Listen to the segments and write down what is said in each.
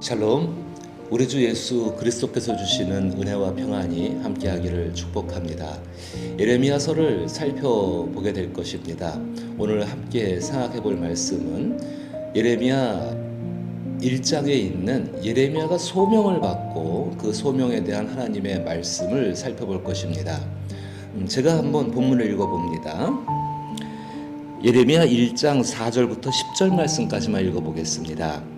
샬롬. 우리 주 예수 그리스도께서 주시는 은혜와 평안이 함께하기를 축복합니다. 예레미야서를 살펴보게 될 것입니다. 오늘 함께 생각해 볼 말씀은 예레미야 1장에 있는 예레미야가 소명을 받고 그 소명에 대한 하나님의 말씀을 살펴볼 것입니다. 음, 제가 한번 본문을 읽어 봅니다. 예레미야 1장 4절부터 10절 말씀까지만 읽어 보겠습니다.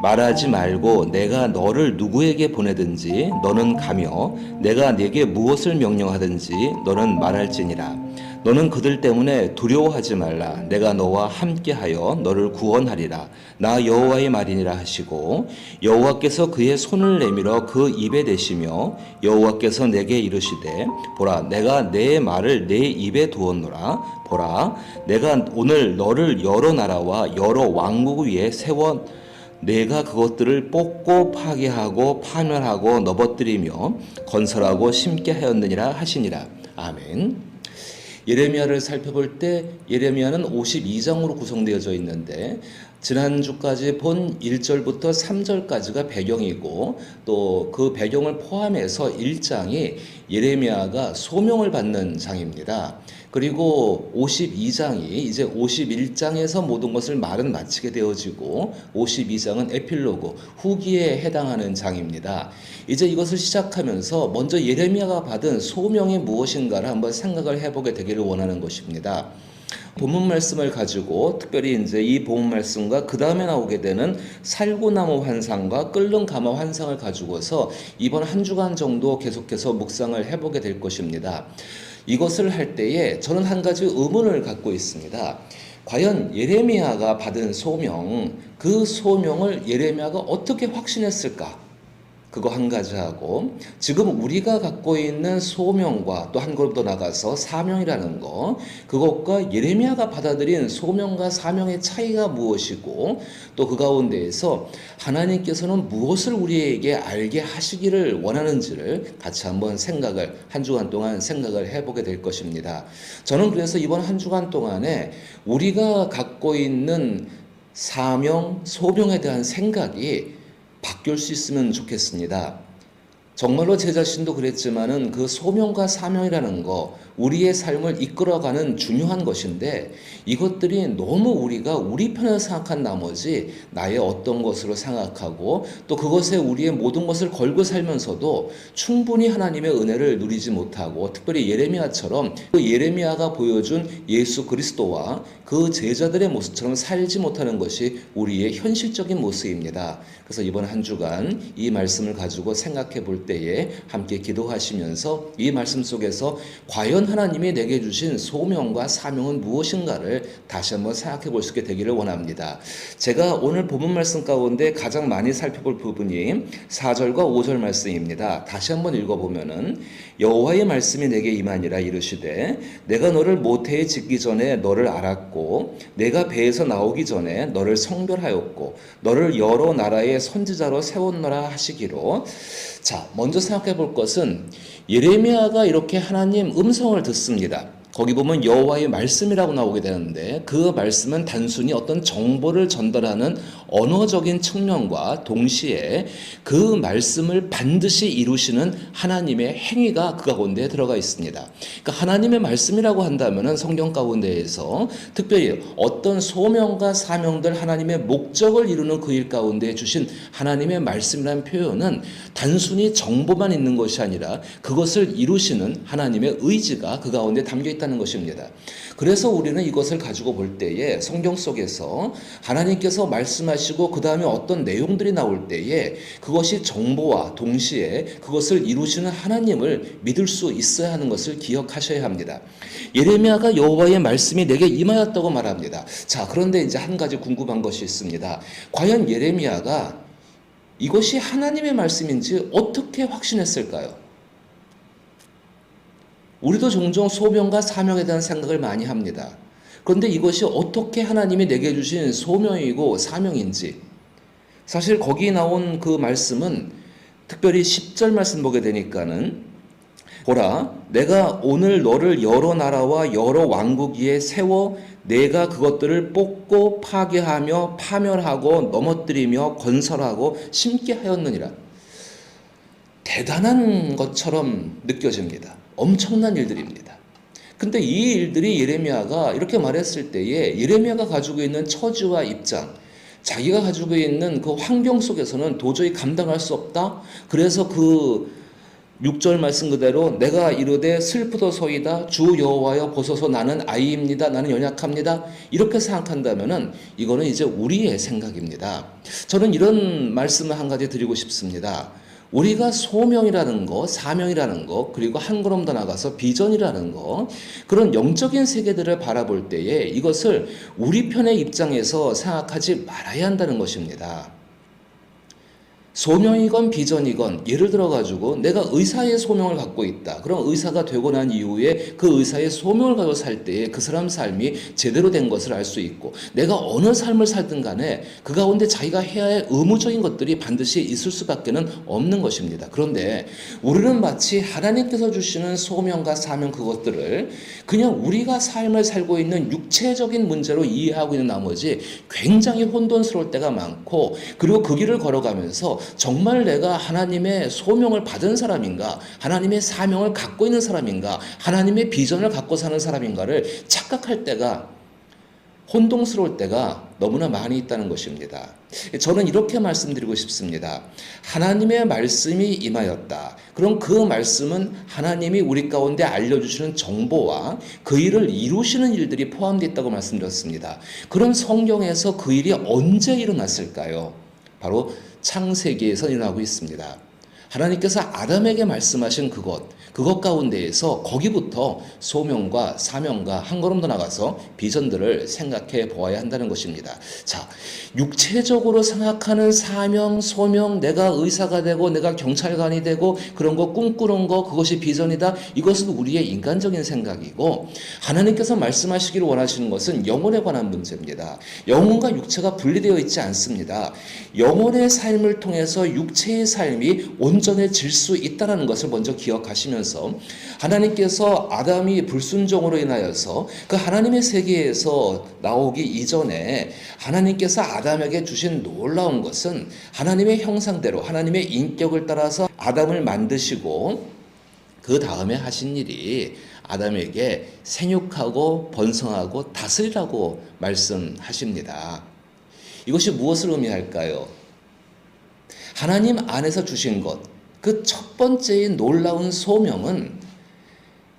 말하지 말고 내가 너를 누구에게 보내든지 너는 가며 내가 네게 무엇을 명령하든지 너는 말할지니라. 너는 그들 때문에 두려워하지 말라. 내가 너와 함께하여 너를 구원하리라. 나 여호와의 말이니라 하시고 여호와께서 그의 손을 내밀어 그 입에 대시며 여호와께서 내게 이르시되 보라 내가 내 말을 내 입에 두었노라. 보라 내가 오늘 너를 여러 나라와 여러 왕국 위에 세워 내가 그것들을 뽑고 파괴하고 파멸하고 넘어뜨리며 건설하고 심게 하였느니라 하시니라. 아멘. 예레미야를 살펴볼 때 예레미야는 52장으로 구성되어져 있는데 지난주까지 본 1절부터 3절까지가 배경이고 또 그 배경을 포함해서 1장이 예레미야가 소명을 받는 장입니다. 그리고 52장이 이제 51장에서 모든 것을 말은 마치게 되어지고 52장은 에필로그 후기에 해당하는 장입니다. 이제 이것을 시작하면서 먼저 예레미야가 받은 소명이 무엇인가를 한번 생각을 해보게 되기를 원하는 것입니다. 본문 말씀을 가지고 특별히 이제 이 본문 말씀과 그 다음에 나오게 되는 살구나무 환상과 끓는 가마 환상을 가지고서 이번 한 주간 정도 계속해서 묵상을 해보게 될 것입니다. 이것을 할 때에 저는 한 가지 의문을 갖고 있습니다. 과연 예레미야가 받은 소명, 그 소명을 예레미야가 어떻게 확신했을까? 그거 한 가지 하고 지금 우리가 갖고 있는 소명과 또 한 걸음 더 나가서 사명이라는 거 그것과 예레미야가 받아들인 소명과 사명의 차이가 무엇이고 또 그 가운데에서 하나님께서는 무엇을 우리에게 알게 하시기를 원하는지를 같이 한번 생각을 한 주간 동안 생각을 해보게 될 것입니다. 저는 그래서 이번 한 주간 동안에 우리가 갖고 있는 사명, 소명에 대한 생각이 바뀔 수 있으면 좋겠습니다. 정말로 제 자신도 그랬지만은 그 소명과 사명이라는 거 우리의 삶을 이끌어가는 중요한 것인데 이것들이 너무 우리가 우리 편을 생각한 나머지 나의 어떤 것으로 생각하고 또 그것에 우리의 모든 것을 걸고 살면서도 충분히 하나님의 은혜를 누리지 못하고 특별히 예레미야처럼 그 예레미야가 보여준 예수 그리스도와 그 제자들의 모습처럼 살지 못하는 것이 우리의 현실적인 모습입니다. 그래서 이번 한 주간 이 말씀을 가지고 생각해 볼 때에 함께 기도하시면서 이 말씀 속에서 과연 하나님이 내게 주신 소명과 사명은 무엇인가를 다시 한번 생각해 볼 수 있게 되기를 원합니다. 제가 오늘 본문 말씀 가운데 가장 많이 살펴볼 부분이 4절과 5절 말씀입니다. 다시 한번 읽어보면은 여호와의 말씀이 내게 임하니라 이르시되 내가 너를 모태에 짓기 전에 너를 알았고 내가 배에서 나오기 전에 너를 성별하였고 너를 여러 나라의 선지자로 세웠노라 하시기로 자 먼저 생각해 볼 것은 예레미야가 이렇게 하나님 음성을 듣습니다. 거기 보면 여호와의 말씀이라고 나오게 되는데 그 말씀은 단순히 어떤 정보를 전달하는 언어적인 측면과 동시에 그 말씀을 반드시 이루시는 하나님의 행위가 그 가운데 들어가 있습니다. 그러니까 하나님의 말씀이라고 한다면은 성경 가운데에서 특별히 어떤 소명과 사명들 하나님의 목적을 이루는 그 일 가운데 주신 하나님의 말씀이라는 표현은 단순히 정보만 있는 것이 아니라 그것을 이루시는 하나님의 의지가 그 가운데 담겨 있다 는 것입니다. 그래서 우리는 이것을 가지고 볼 때에 성경 속에서 하나님께서 말씀하시고 그 다음에 어떤 내용들이 나올 때에 그것이 정보와 동시에 그것을 이루시는 하나님을 믿을 수 있어야 하는 것을 기억하셔야 합니다. 예레미야가 여호와의 말씀이 내게 임하였다고 말합니다. 자, 그런데 이제 한 가지 궁금한 것이 있습니다. 과연 예레미야가 이것이 하나님의 말씀인지 어떻게 확신했을까요? 우리도 종종 소명과 사명에 대한 생각을 많이 합니다. 그런데 이것이 어떻게 하나님이 내게 주신 소명이고 사명인지 사실 거기 나온 그 말씀은 특별히 10절 말씀 보게 되니까는 보라 내가 오늘 너를 여러 나라와 여러 왕국 위에 세워 내가 그것들을 뽑고 파괴하며 파멸하고 넘어뜨리며 건설하고 심게 하였느니라 대단한 것처럼 느껴집니다. 엄청난 일들입니다. 근데 이 일들이 예레미야가 이렇게 말했을 때에 예레미야가 가지고 있는 처지와 입장, 자기가 가지고 있는 그 환경 속에서는 도저히 감당할 수 없다. 그래서 그 6절 말씀 그대로 내가 이르되 슬프도소이다. 주 여호와여 보소서 나는 아이입니다. 나는 연약합니다. 이렇게 생각한다면은 이거는 이제 우리의 생각입니다. 저는 이런 말씀을 한 가지 드리고 싶습니다 우리가 소명이라는 거, 사명이라는 거, 그리고 한 걸음 더 나가서 비전이라는 거, 그런 영적인 세계들을 바라볼 때에 이것을 우리 편의 입장에서 생각하지 말아야 한다는 것입니다. 소명이건 비전이건 예를 들어 가지고 내가 의사의 소명을 갖고 있다. 그럼 의사가 되고 난 이후에 그 의사의 소명을 가지고 살 때에 그 사람 삶이 제대로 된 것을 알 수 있고 내가 어느 삶을 살든 간에 그 가운데 자기가 해야 할 의무적인 것들이 반드시 있을 수밖에는 없는 것입니다. 그런데 우리는 마치 하나님께서 주시는 소명과 사명 그것들을 그냥 우리가 삶을 살고 있는 육체적인 문제로 이해하고 있는 나머지 굉장히 혼돈스러울 때가 많고 그리고 그 길을 걸어가면서 정말 내가 하나님의 소명을 받은 사람인가, 하나님의 사명을 갖고 있는 사람인가, 하나님의 비전을 갖고 사는 사람인가를 착각할 때가 혼동스러울 때가 너무나 많이 있다는 것입니다. 저는 이렇게 말씀드리고 싶습니다. 하나님의 말씀이 임하였다. 그럼 그 말씀은 하나님이 우리 가운데 알려주시는 정보와 그 일을 이루시는 일들이 포함되어 있다고 말씀드렸습니다. 그럼 성경에서 그 일이 언제 일어났을까요? 바로 창세기에서 일어나고 있습니다. 하나님께서 아담에게 말씀하신 그것, 그것 가운데에서 거기부터 소명과 사명과 한 걸음 더 나가서 비전들을 생각해 보아야 한다는 것입니다. 자, 육체적으로 생각하는 사명, 소명, 내가 의사가 되고 내가 경찰관이 되고 그런 거 꿈꾸는 거 그것이 비전이다. 이것은 우리의 인간적인 생각이고 하나님께서 말씀하시기를 원하시는 것은 영혼에 관한 문제입니다. 영혼과 육체가 분리되어 있지 않습니다. 영혼의 삶을 통해서 육체의 삶이 온전해질 수 있다는 것을 먼저 기억하시면 서 하나님께서 아담이 불순종으로 인하여서 그 하나님의 세계에서 나오기 이전에 하나님께서 아담에게 주신 놀라운 것은 하나님의 형상대로 하나님의 인격을 따라서 아담을 만드시고 그 다음에 하신 일이 아담에게 생육하고 번성하고 다스리라고 말씀하십니다. 이것이 무엇을 의미할까요? 하나님 안에서 주신 것, 그 첫 번째인 놀라운 소명은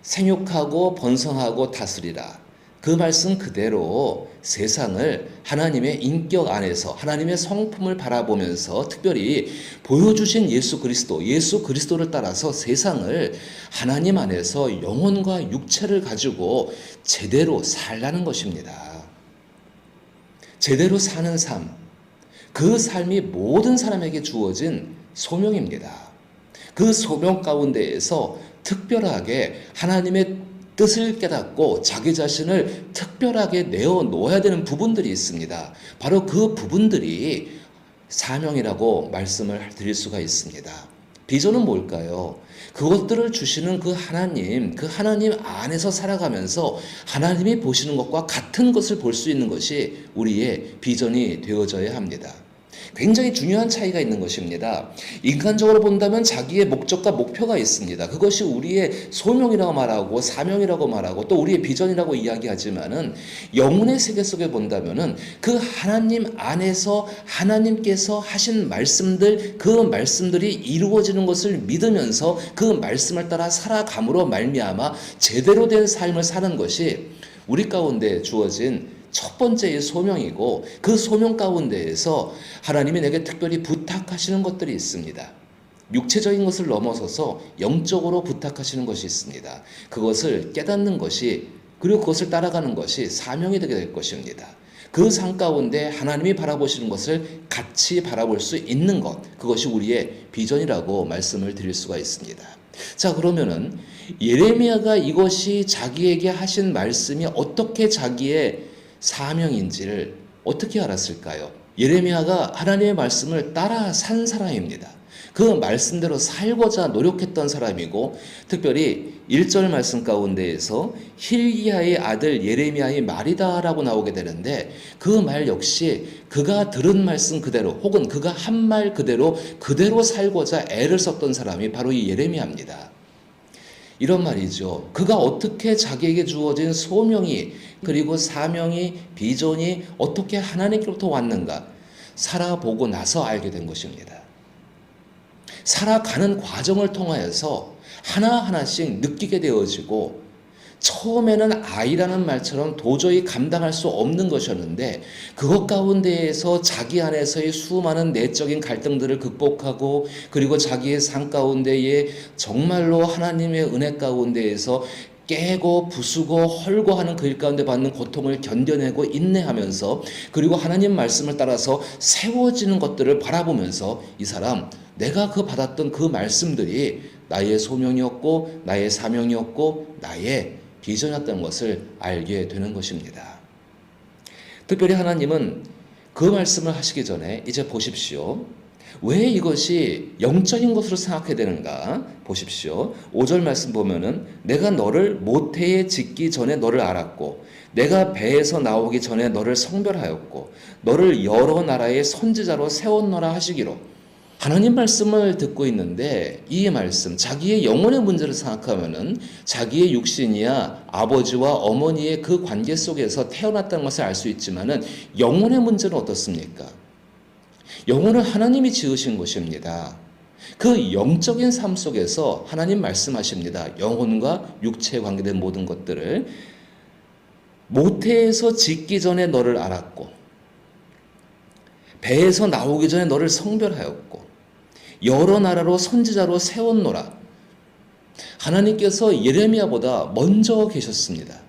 생육하고 번성하고 다스리라. 그 말씀 그대로 세상을 하나님의 인격 안에서 하나님의 성품을 바라보면서 특별히 보여주신 예수 그리스도, 예수 그리스도를 따라서 세상을 하나님 안에서 영혼과 육체를 가지고 제대로 살라는 것입니다. 제대로 사는 삶, 그 삶이 모든 사람에게 주어진 소명입니다. 그 소명 가운데에서 특별하게 하나님의 뜻을 깨닫고 자기 자신을 특별하게 내어 놓아야 되는 부분들이 있습니다. 바로 그 부분들이 사명이라고 말씀을 드릴 수가 있습니다. 비전은 뭘까요? 그것들을 주시는 그 하나님, 그 하나님 안에서 살아가면서 하나님이 보시는 것과 같은 것을 볼 수 있는 것이 우리의 비전이 되어져야 합니다. 굉장히 중요한 차이가 있는 것입니다. 인간적으로 본다면 자기의 목적과 목표가 있습니다. 그것이 우리의 소명이라고 말하고 사명이라고 말하고 또 우리의 비전이라고 이야기하지만은 영혼의 세계 속에 본다면은 그 하나님 안에서 하나님께서 하신 말씀들 그 말씀들이 이루어지는 것을 믿으면서 그 말씀을 따라 살아감으로 말미암아 제대로 된 삶을 사는 것이 우리 가운데 주어진 첫 번째의 소명이고 그 소명 가운데에서 하나님이 내게 특별히 부탁하시는 것들이 있습니다. 육체적인 것을 넘어서서 영적으로 부탁하시는 것이 있습니다. 그것을 깨닫는 것이 그리고 그것을 따라가는 것이 사명이 되게 될 것입니다. 그 상 가운데 하나님이 바라보시는 것을 같이 바라볼 수 있는 것, 그것이 우리의 비전이라고 말씀을 드릴 수가 있습니다. 자, 그러면은 예레미야가 이것이 자기에게 하신 말씀이 어떻게 자기의 사명인지를 어떻게 알았을까요? 예레미야가 하나님의 말씀을 따라 산 사람입니다. 그 말씀대로 살고자 노력했던 사람이고 특별히 1절 말씀 가운데에서 힐기야의 아들 예레미야의 말이다라고 나오게 되는데 그 말 역시 그가 들은 말씀 그대로 혹은 그가 한 말 그대로 그대로 살고자 애를 썼던 사람이 바로 이 예레미야입니다. 이런 말이죠. 그가 어떻게 자기에게 주어진 소명이 그리고 사명이 비전이 어떻게 하나님께로부터 왔는가 살아보고 나서 알게 된 것입니다. 살아가는 과정을 통하여서 하나하나씩 느끼게 되어지고 처음에는 아이라는 말처럼 도저히 감당할 수 없는 것이었는데 그것 가운데에서 자기 안에서의 수많은 내적인 갈등들을 극복하고 그리고 자기의 삶 가운데에 정말로 하나님의 은혜 가운데에서 깨고 부수고 헐고 하는 그 일 가운데 받는 고통을 견뎌내고 인내하면서 그리고 하나님 말씀을 따라서 세워지는 것들을 바라보면서 이 사람 내가 그 받았던 그 말씀들이 나의 소명이었고 나의 사명이었고 나의 비전이었다는 것을 알게 되는 것입니다. 특별히 하나님은 그 말씀을 하시기 전에 이제 보십시오. 왜 이것이 영적인 것으로 생각해야 되는가? 보십시오. 5절 말씀 보면은 내가 너를 모태에 짓기 전에 너를 알았고 내가 배에서 나오기 전에 너를 성별하였고 너를 여러 나라의 선지자로 세웠노라 하시기로 하나님 말씀을 듣고 있는데 이 말씀 자기의 영혼의 문제를 생각하면은 자기의 육신이야 아버지와 어머니의 그 관계 속에서 태어났다는 것을 알 수 있지만은 영혼의 문제는 어떻습니까? 영혼은 하나님이 지으신 것입니다. 그 영적인 삶 속에서 하나님 말씀하십니다. 영혼과 육체에 관계된 모든 것들을 모태에서 짓기 전에 너를 알았고 배에서 나오기 전에 너를 성별하였고 여러 나라로 선지자로 세웠노라. 하나님께서 예레미야보다 먼저 계셨습니다.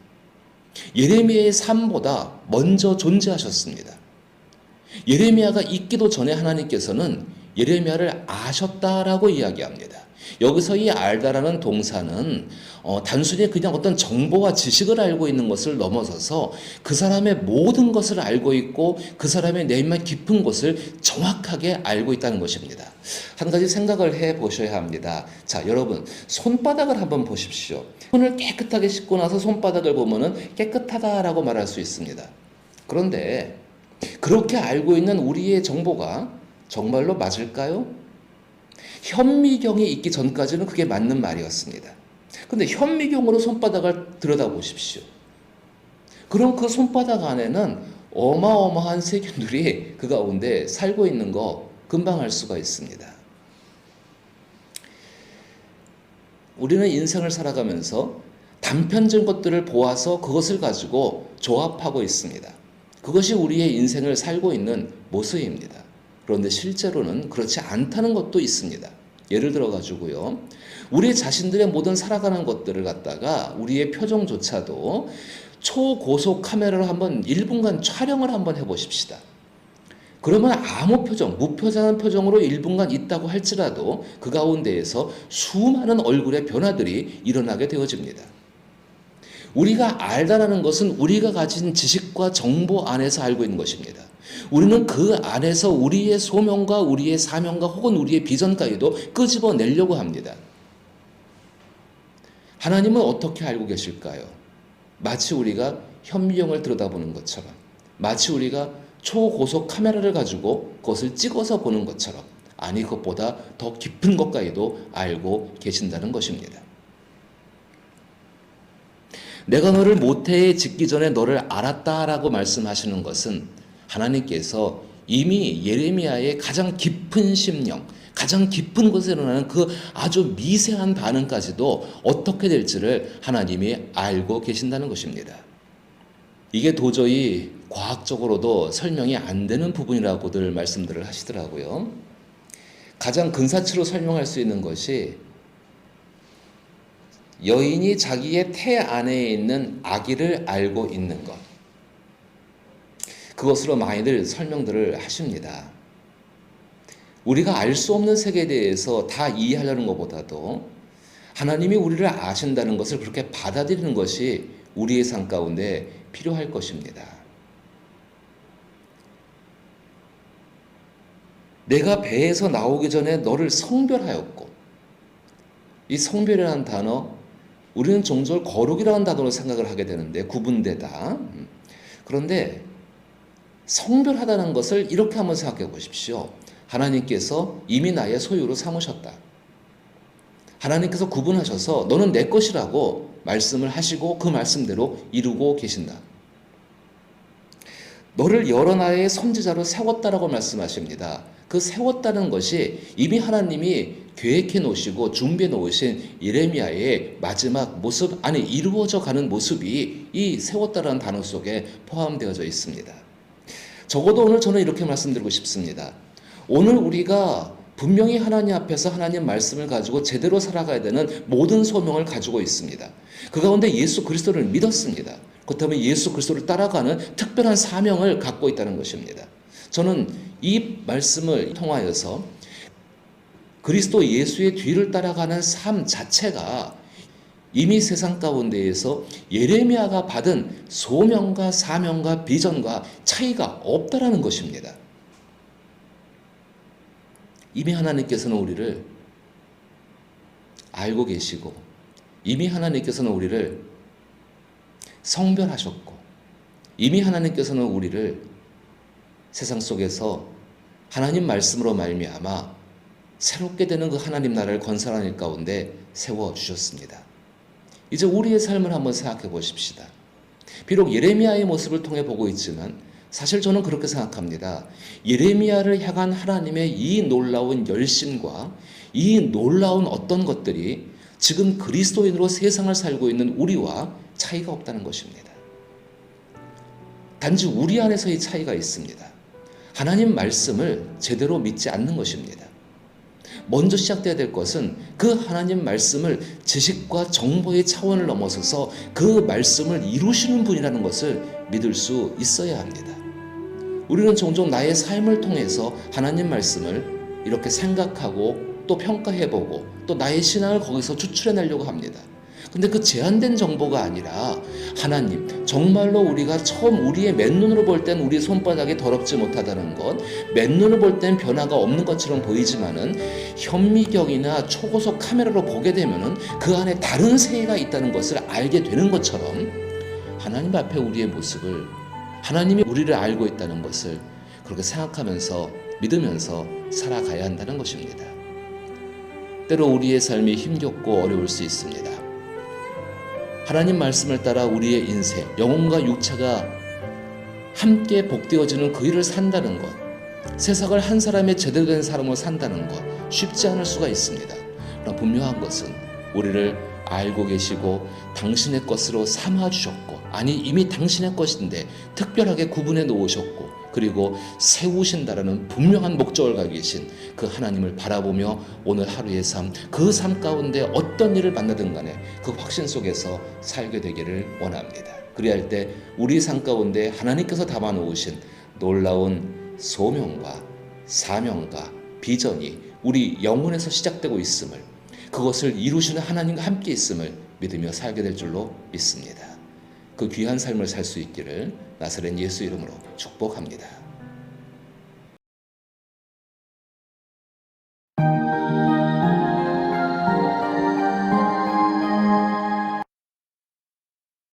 예레미야의 삶보다 먼저 존재하셨습니다. 예레미야가 있기도 전에 하나님께서는 예레미야를 아셨다라고 이야기합니다. 여기서 이 알다라는 동사는 어, 단순히 그냥 어떤 정보와 지식을 알고 있는 것을 넘어서서 그 사람의 모든 것을 알고 있고 그 사람의 내면 깊은 것을 정확하게 알고 있다는 것입니다. 한 가지 생각을 해 보셔야 합니다. 자, 여러분 손바닥을 한번 보십시오. 손을 깨끗하게 씻고 나서 손바닥을 보면은 깨끗하다라고 말할 수 있습니다. 그런데 그렇게 알고 있는 우리의 정보가 정말로 맞을까요? 현미경이 있기 전까지는 그게 맞는 말이었습니다. 근데 현미경으로 손바닥을 들여다보십시오. 그럼 그 손바닥 안에는 어마어마한 세균들이 그 가운데 살고 있는 거 금방 알 수가 있습니다. 우리는 인생을 살아가면서 단편적인 것들을 보아서 그것을 가지고 조합하고 있습니다. 그것이 우리의 인생을 살고 있는 모습입니다. 그런데 실제로는 그렇지 않다는 것도 있습니다. 예를 들어 가지고요. 우리 자신들의 모든 살아가는 것들을 갖다가 우리의 표정조차도 초고속 카메라로 한번 1분간 촬영을 한번 해 보십시다. 그러면 아무 표정, 무표정한 표정으로 1분간 있다고 할지라도 그 가운데에서 수많은 얼굴의 변화들이 일어나게 되어집니다. 우리가 알다라는 것은 우리가 가진 지식과 정보 안에서 알고 있는 것입니다. 우리는 그 안에서 우리의 소명과 우리의 사명과 혹은 우리의 비전까지도 끄집어내려고 합니다. 하나님은 어떻게 알고 계실까요? 마치 우리가 현미경을 들여다보는 것처럼, 마치 우리가 초고속 카메라를 가지고 그것을 찍어서 보는 것처럼, 아니 그것보다 더 깊은 것까지도 알고 계신다는 것입니다. 내가 너를 모태에 짓기 전에 너를 알았다라고 말씀하시는 것은 하나님께서 이미 예레미야의 가장 깊은 심령, 가장 깊은 곳에 일어나는 그 아주 미세한 반응까지도 어떻게 될지를 하나님이 알고 계신다는 것입니다. 이게 도저히 과학적으로도 설명이 안 되는 부분이라고들 말씀들을 하시더라고요. 가장 근사치로 설명할 수 있는 것이 여인이 자기의 태 안에 있는 아기를 알고 있는 것. 그것으로 많이들 설명들을 하십니다. 우리가 알 수 없는 세계에 대해서 다 이해하려는 것보다도 하나님이 우리를 아신다는 것을 그렇게 받아들이는 것이 우리의 삶 가운데 필요할 것입니다. 내가 배에서 나오기 전에 너를 성별하였고 이 성별이라는 단어 우리는 종종 거룩이라는 단어로 생각을 하게 되는데 구분되다. 음. 그런데 성별하다는 것을 이렇게 한번 생각해 보십시오. 하나님께서 이미 나의 소유로 삼으셨다. 하나님께서 구분하셔서 너는 내 것이라고 말씀을 하시고 그 말씀대로 이루고 계신다. 너를 여러 나라의 선지자로 세웠다라고 말씀하십니다. 그 세웠다는 것이 이미 하나님이 계획해 놓으시고 준비해 놓으신 예레미야의 마지막 모습 안에 이루어져 가는 모습이 이 세웠다라는 단어 속에 포함되어져 있습니다. 적어도 오늘 저는 이렇게 말씀드리고 싶습니다. 오늘 우리가 분명히 하나님 앞에서 하나님 말씀을 가지고 제대로 살아가야 되는 모든 소명을 가지고 있습니다. 그 가운데 예수 그리스도를 믿었습니다. 그렇다면 예수 그리스도를 따라가는 특별한 사명을 갖고 있다는 것입니다. 저는 이 말씀을 통하여서 그리스도 예수의 뒤를 따라가는 삶 자체가 이미 세상 가운데에서 예레미야가 받은 소명과 사명과 비전과 차이가 없다라는 것입니다. 이미 하나님께서는 우리를 알고 계시고 이미 하나님께서는 우리를 성별하셨고 이미 하나님께서는 우리를 세상 속에서 하나님 말씀으로 말미암아 새롭게 되는 그 하나님 나라를 건설하는 일 가운데 세워 주셨습니다. 이제 우리의 삶을 한번 생각해 보십시다. 비록 예레미야의 모습을 통해 보고 있지만 사실 저는 그렇게 생각합니다. 예레미야를 향한 하나님의 이 놀라운 열심과 이 놀라운 어떤 것들이 지금 그리스도인으로 세상을 살고 있는 우리와 차이가 없다는 것입니다. 단지 우리 안에서의 차이가 있습니다. 하나님 말씀을 제대로 믿지 않는 것입니다. 먼저 시작돼야 될 것은 그 하나님 말씀을 지식과 정보의 차원을 넘어서서 그 말씀을 이루시는 분이라는 것을 믿을 수 있어야 합니다. 우리는 종종 나의 삶을 통해서 하나님 말씀을 이렇게 생각하고 또 평가해보고 또 나의 신앙을 거기서 추출해내려고 합니다. 근데 그 제한된 정보가 아니라 하나님 정말로 우리가 처음 우리의 맨눈으로 볼 땐 우리 손바닥이 더럽지 못하다는 것 맨눈으로 볼 땐 변화가 없는 것처럼 보이지만은 현미경이나 초고속 카메라로 보게 되면은 그 안에 다른 세계가 있다는 것을 알게 되는 것처럼 하나님 앞에 우리의 모습을 하나님이 우리를 알고 있다는 것을 그렇게 생각하면서 믿으면서 살아가야 한다는 것입니다. 때로 우리의 삶이 힘겹고 어려울 수 있습니다. 하나님 말씀을 따라 우리의 인생, 영혼과 육체가 함께 복되어지는 그 일을 산다는 것, 세상을 한 사람의 제대로 된 사람으로 산다는 것 쉽지 않을 수가 있습니다. 그러나 분명한 것은 우리를 알고 계시고 당신의 것으로 삼아 주셨고 아니 이미 당신의 것인데 특별하게 구분해 놓으셨고 그리고 세우신다라는 분명한 목적을 가지고 계신 그 하나님을 바라보며 오늘 하루의 삶, 그 삶 가운데 어떤 일을 만나든 간에 그 확신 속에서 살게 되기를 원합니다. 그리할 때 우리 삶 가운데 하나님께서 담아 놓으신 놀라운 소명과 사명과 비전이 우리 영혼에서 시작되고 있음을 그것을 이루시는 하나님과 함께 있음을 믿으며 살게 될 줄로 믿습니다. 그 귀한 삶을 살 수 있기를 나사렛 예수 이름으로 축복합니다.